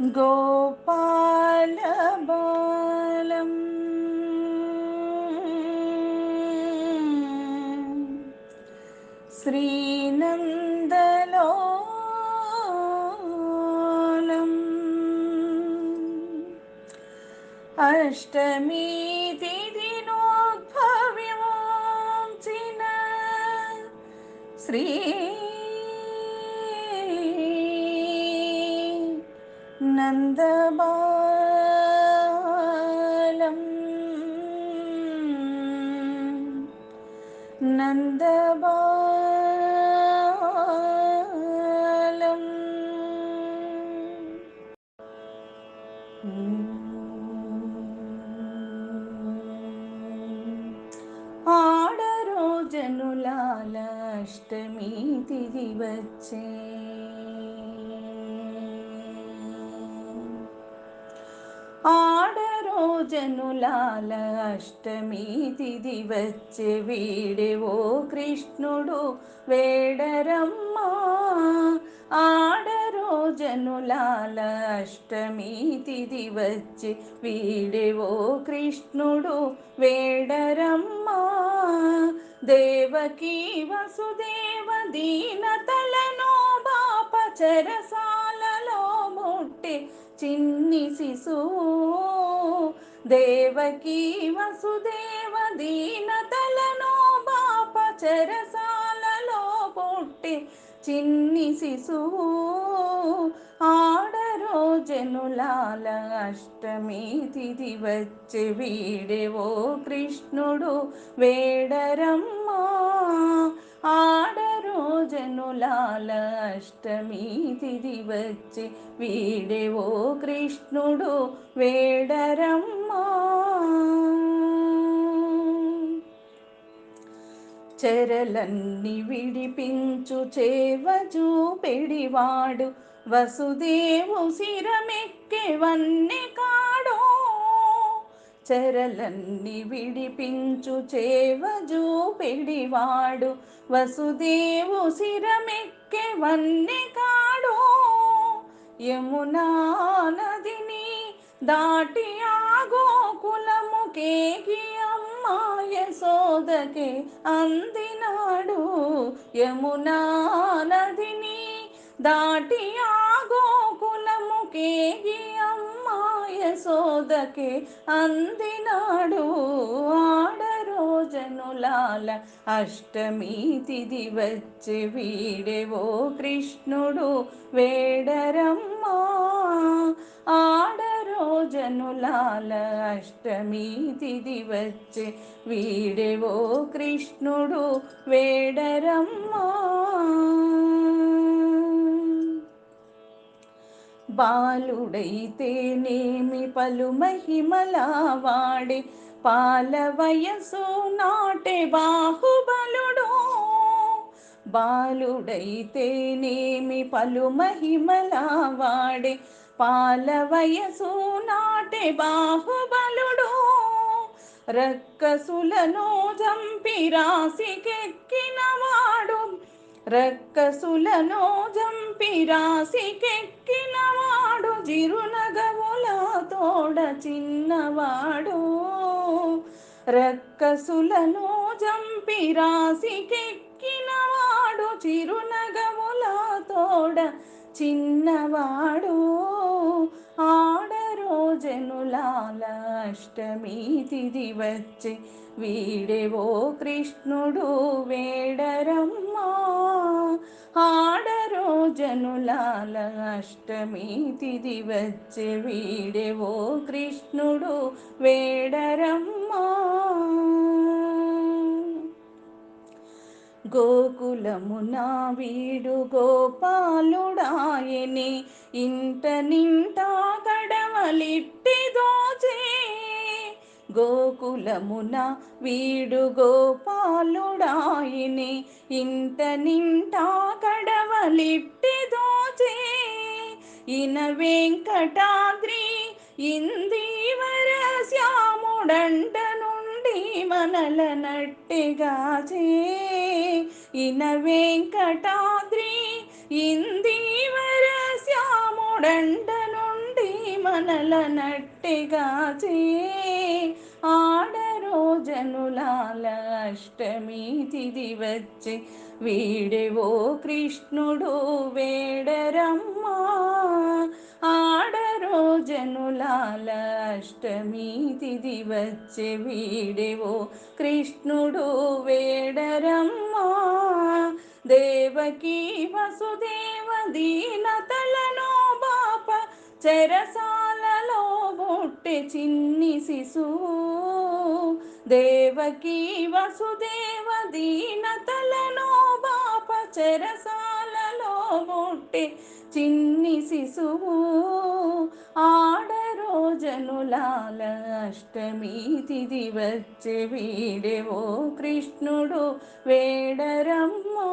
ഗോപാലബാലം ശ്രീനന്ദലോലം. അഷ്ടമീ ചിന ശ്രീ നന്ദബാലം നന്ദബാലം ఆడరోజనులాల అష్టమి తిరిగి వచ్చే ఆడరోజనులాల అష్టమి తిది వచ్చే వీడేవో కృష్ణుడు వేడరమ్మా. ఆడరోజనులాల అష్టమి తిది వచ్చి వీడేవో కృష్ణుడు వేడరమ్మా. దేవకీ వసుదేవ దీనతలను బాప చెరసాలలో ముట్టి చిన్ని శిశువు దేవకీ వసుదేవ దీనతలను బాప చెరసాలలో పుట్టి చిన్ని శిశువు ఆడరో జనులాల అష్టమి తిది వచ్చే వీడేవో కృష్ణుడు వేడరమ్మా. జనులాల అష్టమి తిది వచ్చే వీడేవో కృష్ణుడు వేడరమ్మా. చెరలన్ని విడిపించు చేవ పెడివాడు వసుదేవు శిరమెక్కే కా చెరలన్ని విడిపించు చేవజు వసుదేవు శిరమెక్కే వన్నె కాడో. యమునా నదిని దాటి ఆ గోకులము కేకి అమ్మా యశోదకే అందినాడు. యమునా నదిని దాటి ఆ గోకులము కేకి యశోదకే అందినాడు ఆడ రోజనులాల అష్టమి తిది వచ్చే వీడేవో కృష్ణుడు వేడరమ్మా. ఆడ రోజనులాల అష్టమి తిది వచ్చే వీడేవో కృష్ణుడు వేడరమ్మా. బాలుడైతేనేమి పలు మహిమల వాడే. పాల వయసు నాటే బాహుబలుడు. బాలుడైతేనేమి పలు మహిమల వాడే. పాల వయసు నాటే బాహుబలుడు. రక్కసులను చంపి రాసికెక్కినవాడు రక్కసులను జంపి రాసికెక్కినవాడు జిరునగముల తోడ చిన్నవాడు రక్కసులను జంపి రాసికెక్కినవాడు చిరునగముల తోడ చిన్నవాడు ఆడ జనులాల తిది వచ్చే వీడేవో కృష్ణుడు వేడరమ్మా. ఆడరో జనులాల అష్టమి తిది వచ్చే వీడేవో కృష్ణుడు వేడరమ్మా. గోకులమున వీడు గోపాలుడాయని ఇంట నింటా కడవలిట్టి దోచే గోకులమున వీడు గోపాలుడాయని ఇంట నింటా కడవలిట్టి దోచే ఇన వెంకటాద్రి ఇందీవర శ్యాముడంటను మనల నట్టిగాచే ఇన వెంకటాద్రి ఇందీవర శ్యాముడంట నుండి మనల నట్టెగాచే ఆడరో అష్టమి తిది వచ్చి. వీడేవో కృష్ణుడు వేడరమ్మా. ఆడరో జనులాల అష్టమి తిది వచ్చే వీడేవో. కృష్ణుడు వేడరమ్మా దేవకీ వసుదేవ దీనతలను బాప చెరసాలలో బొట్టె చిన్ని శిశువు దేవకీ వసుదేవ దీనతలను బాప చెరసాలలో బొట్టె చిన్ని శిశువు ఆడ జనులాల అష్టమి తిది వచ్చే కృష్ణుడు వేడరమ్మా.